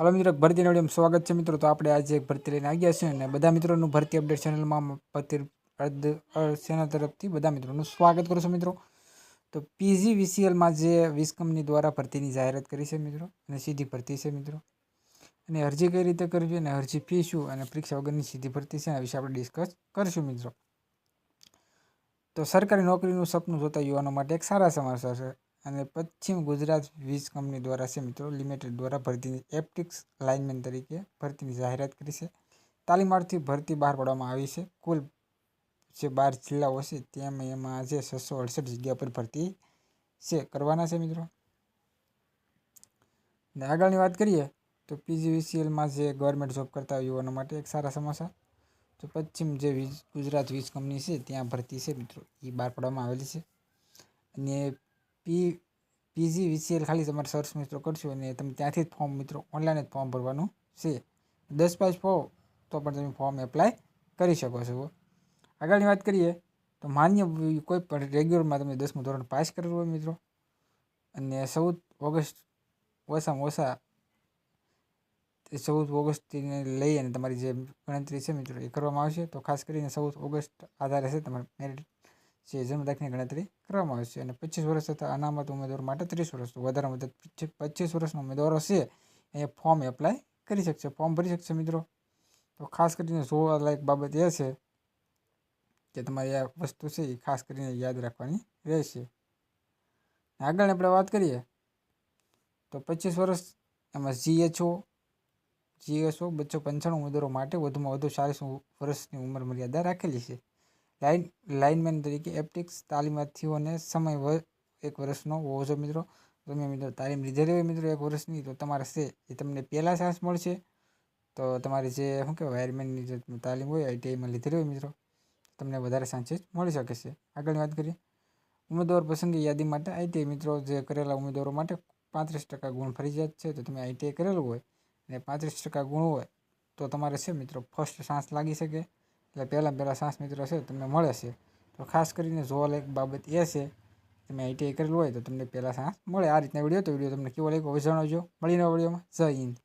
હાલો મિત્રો ભરતી નવડીમાં સ્વાગત છે મિત્રો. તો આપણે આજે એક ભરતી લઈને આવ્યા છીએ અને બધા મિત્રોનું ભરતી અપડેટ ચેનલમાં ભરતી સેના તરફથી બધા મિત્રોનું સ્વાગત કરું છું મિત્રો. તો પીજી વીસીએલમાં જે વીસ કંપની દ્વારા ભરતીની જાહેરાત કરી છે મિત્રો, અને સીધી ભરતી છે મિત્રો. અને અરજી કઈ રીતે કરવી અને અરજી ફી શું અને પરીક્ષા વગરની સીધી ભરતી છે એના વિશે આપણે ડિસ્કસ કરીશું મિત્રો. તો સરકારી નોકરીનું સપનું જોતા યુવાનો માટે એક સારા સમાચાર છે. અને પશ્ચિમ ગુજરાત વીજ કંપની દ્વારા છે મિત્રો, લિમિટેડ દ્વારા ભરતીની એપ્ટિક્સ લાઇનમેન તરીકે ભરતીની જાહેરાત કરી છે. તાલીમાર્થી ભરતી બહાર પાડવામાં આવી છે. કુલ જે બાર જિલ્લાઓ છે, તેમાં એમાં જે છસો અડસઠ જગ્યા પર ભરતી છે કરવાના છે મિત્રો. ને આગળની વાત કરીએ, તો પીજીવીસીએલમાં જે ગવર્મેન્ટ જોબ કરતા યુવાનો માટે એક સારા સમાચાર. તો પશ્ચિમ જે વીજ ગુજરાત વીજ કંપની છે, ત્યાં ભરતી છે મિત્રો. એ બહાર પાડવામાં આવેલી છે. અને પી, પીજી, વીસીએલ ખાલી તમારે સર્ચ મિત્રો કરશો અને તમે ત્યાંથી જ ફોર્મ મિત્રો ઓનલાઈન જ ફોર્મ ભરવાનું છે. દસ પાસ ફો તો પણ તમે ફોર્મ એપ્લાય કરી શકો છો. આગળની વાત કરીએ તો માન્ય કોઈ પણ રેગ્યુલરમાં તમે દસમું ધોરણ પાસ કરવું હોય મિત્રો. અને ચૌદ ઓગસ્ટ ઓછામાં ઓછા ચૌદ ઓગસ્ટથી લઈ અને તમારી જે ગણતરી છે મિત્રો એ કરવામાં આવશે. તો ખાસ કરીને ચૌદ ઓગસ્ટ આધારે છે તમારે મેરિટ જે જન્મ ગણતરી કરવામાં આવશે અને પચીસ વર્ષ તથા અનામત ઉમેદવાર માટે ત્રીસ વર્ષ. વધારેમાં વધારે પચીસ વર્ષના ઉમેદવારો છે એ ફોર્મ એપ્લાય કરી શકશે. ફોર્મ ભરી શકશે મિત્રો. તો ખાસ કરીને જોવાલાયક બાબત એ છે કે તમારી આ વસ્તુ છે એ ખાસ કરીને યાદ રાખવાની રહેશે. આગળ આપણે વાત કરીએ, તો પચીસ વર્ષ એમાં જીએચઓ જીએસઓ બસો પંચાણું ઉમેદવારો માટે વધુમાં વધુ ચાલીસ વર્ષની ઉંમર મર્યાદા રાખેલી છે. લાઇન લાઇનમેન તરીકે એપ્ટિક્સ તાલીમાર્થીઓને સમય એક વર્ષનો હોવો જોઈએ મિત્રો. તમે મિત્રો તાલીમ લીધેલી હોય મિત્રો એક વર્ષની. તો તમારે છે, એ તમને પહેલાં ચાન્સ મળશે. તો તમારી જે, શું કહેવાય, વાયરમેનની જે તાલીમ હોય આઈટીઆઈમાં લીધેલી હોય મિત્રો. તમને વધારે ચાન્સીસ મળી શકે છે. આગળની વાત કરીએ. ઉમેદવાર પસંદગી યાદી માટે આઈટીઆઈ મિત્રો જે કરેલા ઉમેદવારો માટે પાંત્રીસ ટકા ગુણ ફરજિયાત છે. તો તમે આઈટીઆઈ કરેલું હોય અને પાંત્રીસ ટકા ગુણ હોય, તો તમારે છે મિત્રો ફર્સ્ટ ચાન્સ લાગી શકે. એટલે પહેલાં પહેલાં સાંસ મિત્રો છે, તમને મળે છે. તો ખાસ કરીને જોવા લાયક બાબત એ છે, તમે આઈટીઆઈ કરેલું હોય તો તમને પહેલાં સાંસ મળે. આ રીતના વીડિયો તો વીડિયો તમને કેવો લાગ્યો જણાવજો મળીને વિડીયોમાં. જય હિન્દ.